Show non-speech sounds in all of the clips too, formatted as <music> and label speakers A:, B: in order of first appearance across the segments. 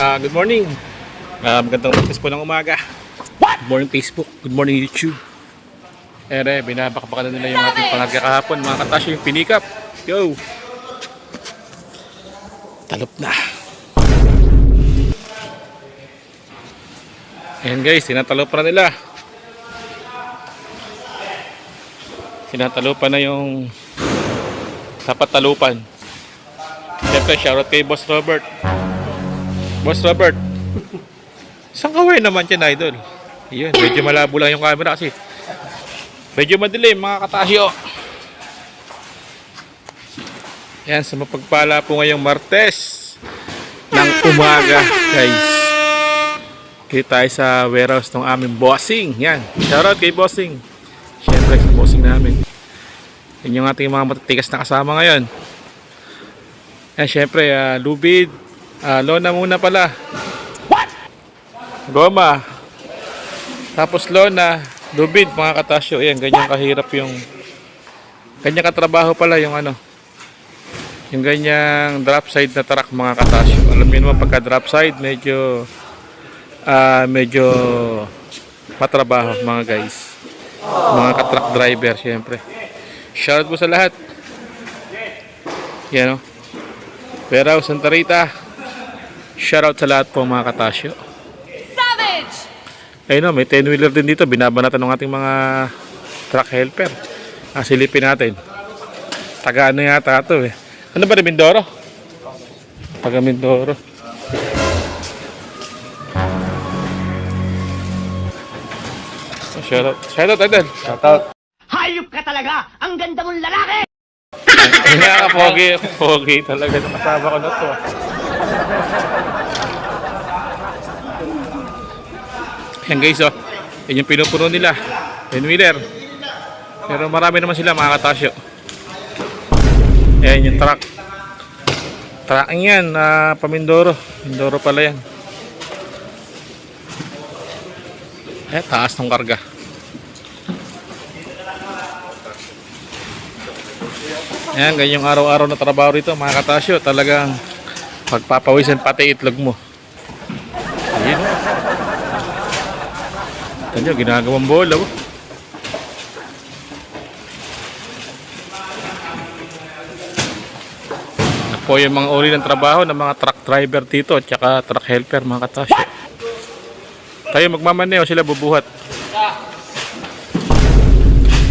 A: Ah, good morning. Ah, magandang practice po ng umaga. Good morning Facebook. Good morning YouTube. Ere, binabakbakan na nila yung ating pangarga kahapon. Mga katasyo yung pinikap. Go! Talop na. Ayan guys, tinatalopan na nila. Tinatalopan na yung dapat talupan. Siyempre, shoutout kay Boss Robert. Boss Robert. Saan ka way naman yan, idol? Yun, medyo malabo lang yung camera kasi. Medyo madilim, mga katasyo. Yan, sa mapagpala po ngayong Martes ng umaga, guys. Kita tayo sa warehouse ng aming bossing. Yan, shoutout kay bossing. Siyempre, sa bossing namin. Yan yung ating mga matatigas na kasama ngayon. Yan, syempre, ah, lubid. Ah, lona muna pala. Goma. Tapos lona, lubid, mga katasyo. Yan, ganyan kahirap yung... Ganyan katrabaho pala yung ano. Yung ganyang drop side na truck, mga katasyo. Alam niyo naman, pagka drop side, medyo... ah medyo matrabaho, mga guys. Mga ka-truck driver, syempre. Shoutout po sa lahat. Yan o. Pero Santa Rita, shoutout sa lahat po mga katasyo.
B: Savage!
A: Ayun o, may 10-wheeler din dito. Binabanatan ng ating mga truck helper. Ah, silipin natin. Taga ano yata ito eh. Ano ba, Mindoro? Taga Mindoro. Oh, Shoutout. Shoutout, Idol. Shoutout.
C: Hayop ka talaga! Ang ganda mong lalaki!
A: Ay, nakaka-pogi. Pogi talaga. Nakasama ko na to. Yan guys, oh. Yan yung pinupuno nila. Ten wheeler. Pero marami naman sila mga katasyo. Yan yung truck. Trucking yan, na pamindoro. Mindoro pala yan. Eh, taas ng karga. Yan, ganyang araw-araw na trabaho rito mga katasyo. Talagang pagpapawisan pati itlog mo. Ayun. Tanyo, ginagawang bola. Oh. Po yung mga uri ng trabaho ng mga truck driver dito at saka truck helper mga katasyo. Tayo magmamaneo sila bubuhat.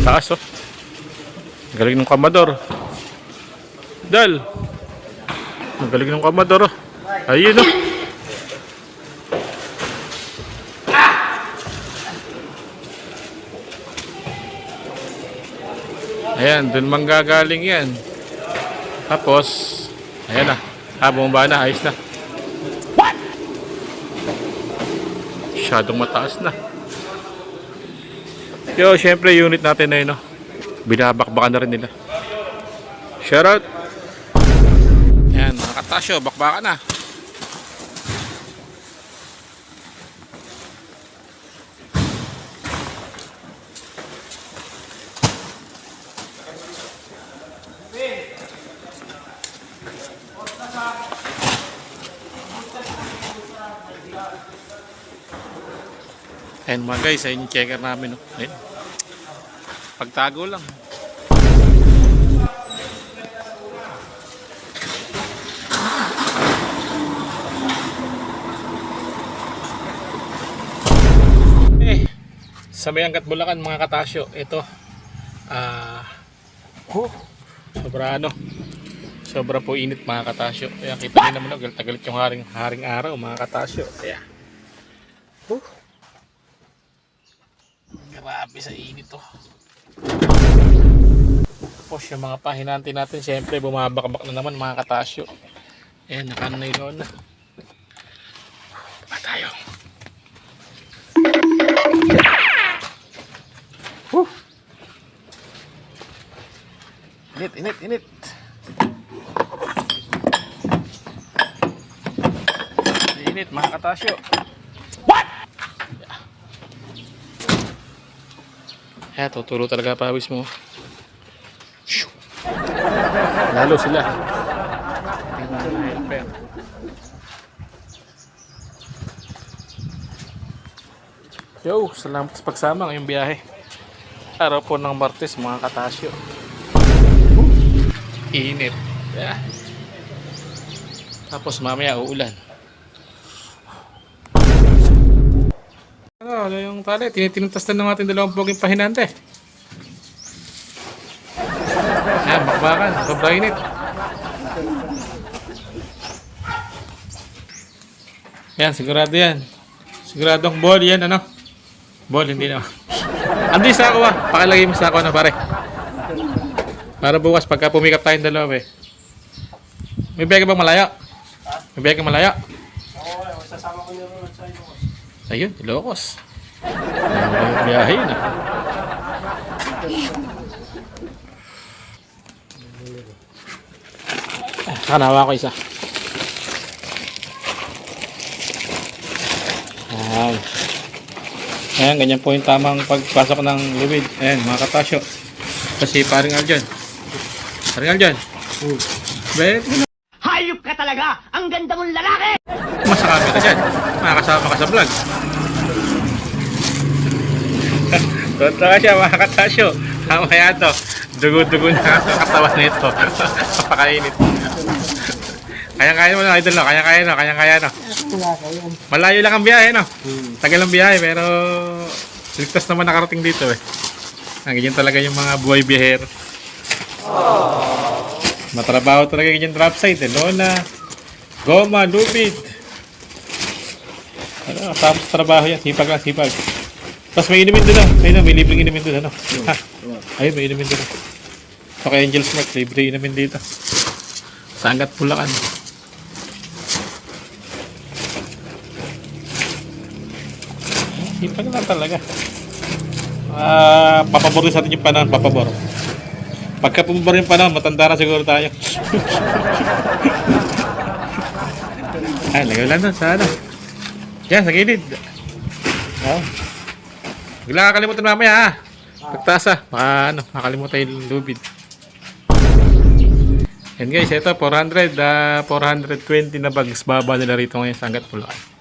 A: Taas oh. Galing ng kamador. Dal. Magaling ng kamador. oh. Ayun oh. Ayan, dun manggagaling yan. Tapos, ayan na. Ah, bumaba na, ayos na. Masyadong mataas na. Yo, syempre unit natin na yun, no? Binabakbakan na rin nila. Shoutout! Katasyo, bakbakan na. Ayan mga guys, ayun yung checker namin. No? Ayun. Pagtago lang. Sa may angkat Bulacan mga katasyo, ito. Ah, oh, sobra ano. Sobra po init mga katasyo. Kaya kita niyo naman, no, galit-galit yung haring, haring araw mga katasyo. Kaya, oh, Grabe sa init to. Tapos yung mga pahinanti natin, syempre bumabakbak na naman mga katasyo. Ayan, nakano na yun na. Pa tayo. Init, init, init. Init, mga katasyo. What? Yeah. Eto, turo talaga pawis mo. Lalo sila. Yo, salamat sa pagsama ngayong biyahe. Araw po ng Martes mga katasyo. Init. Yeah. Tapos mamaya uulan. Ano, ano yung tali? Tinitinuntas na natin dalawang poging pahinante. Yan, bakbakan. Sobrang init. Yan, sigurado yan. Siguradong ball yan, ano? Ball, hindi na. Andi sa ako ah. Pakilagay mo sa ako na pare. Para bukas pagka pumikap tayong dalawa eh. May biyahe ka bang malayo? May biyahe ka malayo?
B: Oo, sasama ko niya sa inyo.
A: Ayun, Ilocos. Biyahe ah. Ah, Kanawa ko isa. Ayan. Ayan, ganyan po yung tamang pagpasok ng liwid. Ayan, mga katasyo. Kasi paring Aljan. Paring Aljan. Bet,
C: Hayop ka talaga! Ang ganda mong lalaki!
A: Masakami ka dyan. Makakasama ka sa vlog. Kontra ka siya, mga katasyo. Mamaya to. Dugo-dugo na ang katawan nito. <laughs> Papakainit. Kaya-kaya mo na, idol no? Kaya-kaya no? Kaya-kaya no? Malayo lang ang biyahe no? Tagal ang biyahe pero ligtas naman nakarating dito eh. Ang ganyan talaga yung mga buhay biyahero. Matrabaho talaga ganyan drop site eh. Lona, goma, lubid. Ano, tapos trabaho yan. Sipag lang, sipag. Tapos may inumin doon ah. Ayun, may libreng inumin doon. Ano? Ha? Ayun, may inumin doon. Sa kay Angel Smart, libre inumin dito. Sa Angat Bulacan. Sipag lang talaga. Ah, papabor din sa atin yung panahon, papabor. Pagka pumabor yung panahon, matanda na siguro tayo. Ay, lagaw lang doon sa ano. Yan, sa gilid. Oh. Huwag lang kakalimutan mamaya ha. Pagtaas ha. Baka ano, makalimutan yung lubid. Yan guys, ito 400, ah, 420 na bags baba nila rito ngayon sa Angat Bulacan.